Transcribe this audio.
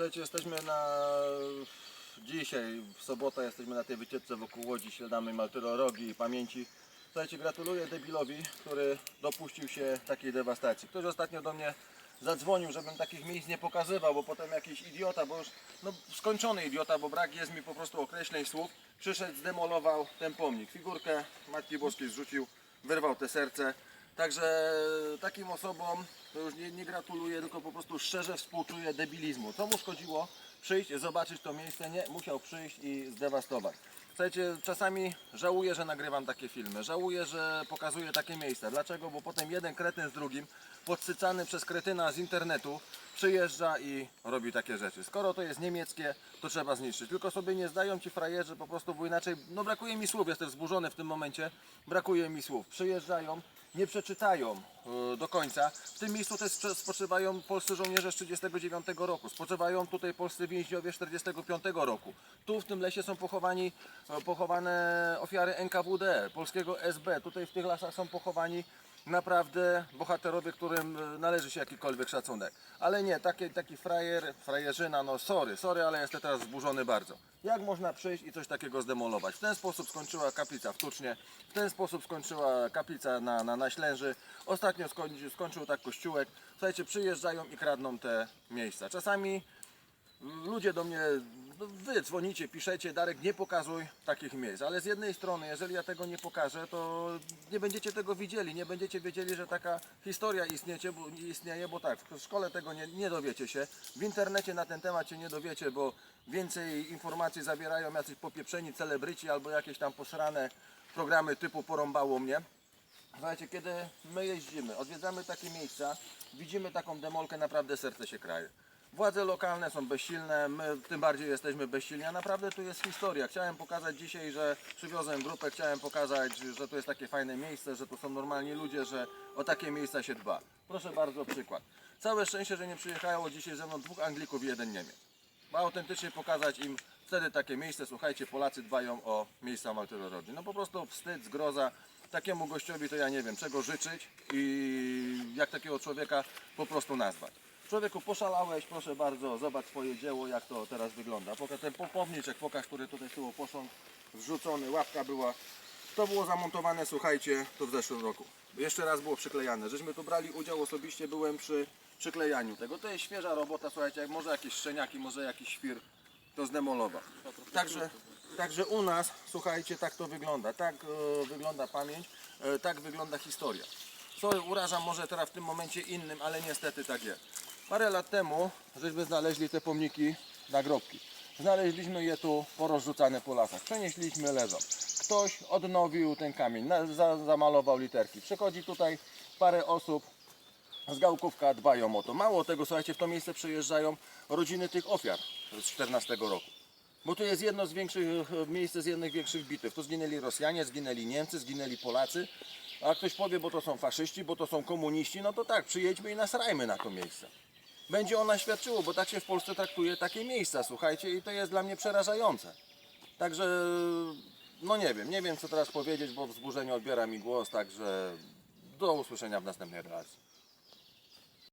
Słuchajcie, jesteśmy na... Dzisiaj, w sobotę, jesteśmy na tej wycieczce wokół Łodzi, śladami Maltyrorogi i pamięci. Słuchajcie, gratuluję debilowi, który dopuścił się takiej dewastacji. Ktoś ostatnio do mnie zadzwonił, żebym takich miejsc nie pokazywał, bo potem jakiś idiota, bo już no, skończony idiota, bo brak jest mi po prostu określeń słów, przyszedł, zdemolował ten pomnik. Figurkę Matki Boskiej zrzucił, wyrwał te serce. Także takim osobom to już nie, nie gratuluję, tylko po prostu szczerze współczuję debilizmu. Co mu szkodziło przyjść, zobaczyć to miejsce? Nie, musiał przyjść i zdewastować. Słuchajcie, czasami żałuję, że nagrywam takie filmy, żałuję, że pokazuję takie miejsca. Dlaczego? Bo potem jeden kretyn z drugim, podsycany przez kretyna z internetu, przyjeżdża i robi takie rzeczy. Skoro to jest niemieckie, to trzeba zniszczyć. Tylko sobie nie zdają ci frajerzy po prostu, bo inaczej, no brakuje mi słów, jestem wzburzony w tym momencie, brakuje mi słów. Przyjeżdżają, nie przeczytają e, do końca. W tym miejscu też spo- spoczywają polscy żołnierze z 1939 roku, spoczywają tutaj polscy więźniowie z 1945 roku. Tu w tym lesie są pochowani, pochowane ofiary NKWD, polskiego SB. Tutaj w tych lasach są pochowani naprawdę bohaterowie, którym e, należy się jakikolwiek szacunek. Ale nie, taki, taki frajer, frajerzyna, no sorry, sorry, ale jestem teraz zburzony bardzo. Jak można przyjść i coś takiego zdemolować? W ten sposób skończyła kaplica w Tucznie, w ten sposób skończyła kaplica na, na, na Ślęży, ostatnio skończy, skończył tak kościółek. Słuchajcie, przyjeżdżają i kradną te miejsca. Czasami ludzie do mnie, wy dzwonicie, piszecie, Darek nie pokazuj takich miejsc, ale z jednej strony, jeżeli ja tego nie pokażę, to nie będziecie tego widzieli, nie będziecie wiedzieli, że taka historia istnieje, bo, istnieje, bo tak, w szkole tego nie, nie dowiecie się, w internecie na ten temat się nie dowiecie, bo więcej informacji zabierają jacyś popieprzeni celebryci albo jakieś tam posrane programy typu porąbało mnie. Słuchajcie, kiedy my jeździmy, odwiedzamy takie miejsca, widzimy taką demolkę, naprawdę serce się kraje. Władze lokalne są bezsilne, my tym bardziej jesteśmy bezsilni, a naprawdę tu jest historia. Chciałem pokazać dzisiaj, że przywiozłem grupę, chciałem pokazać, że tu jest takie fajne miejsce, że tu są normalni ludzie, że o takie miejsca się dba. Proszę bardzo, przykład. Całe szczęście, że nie przyjechało dzisiaj ze mną dwóch Anglików i jeden Niemiec. Ma autentycznie pokazać im wtedy takie miejsce, słuchajcie, Polacy dbają o miejsca Maltyrorogi. No po prostu wstyd, zgroza. Takiemu gościowi to ja nie wiem czego życzyć i jak takiego człowieka po prostu nazwać. Człowieku, poszalałeś, proszę bardzo, zobacz swoje dzieło, jak to teraz wygląda. Pokaż ten popowniczek, pokaż, który tutaj z posąg zrzucony, łapka była. To było zamontowane, słuchajcie, to w zeszłym roku. Jeszcze raz było przyklejane. Żeśmy tu brali udział, osobiście byłem przy przyklejaniu tego. To jest świeża robota, słuchajcie, jak może jakieś szczeniaki, może jakiś świr to zdemolował. Także, także u nas, słuchajcie, tak to wygląda. Tak e, wygląda pamięć, e, tak wygląda historia. Sorry, urażam może teraz w tym momencie innym, ale niestety tak jest. Parę lat temu żeśmy znaleźli te pomniki nagrobki. Znaleźliśmy je tu porozrzucane po lasach. Przenieśliśmy, leżą. Ktoś odnowił ten kamień, zamalował literki. Przychodzi tutaj parę osób, z Gałkówka dbają o to. Mało tego, słuchajcie, w to miejsce przyjeżdżają rodziny tych ofiar z 14 roku. Bo tu jest jedno z większych, e, miejsce z jednych większych bitew. Tu zginęli Rosjanie, zginęli Niemcy, zginęli Polacy. A ktoś powie, bo to są faszyści, bo to są komuniści, no to tak, przyjedźmy i nasrajmy na to miejsce. Będzie ona świadczyło, bo tak się w Polsce traktuje takie miejsca, słuchajcie, i to jest dla mnie przerażające. Także, no nie wiem, nie wiem co teraz powiedzieć, bo wzburzenie odbiera mi głos, także do usłyszenia w następnej relacji.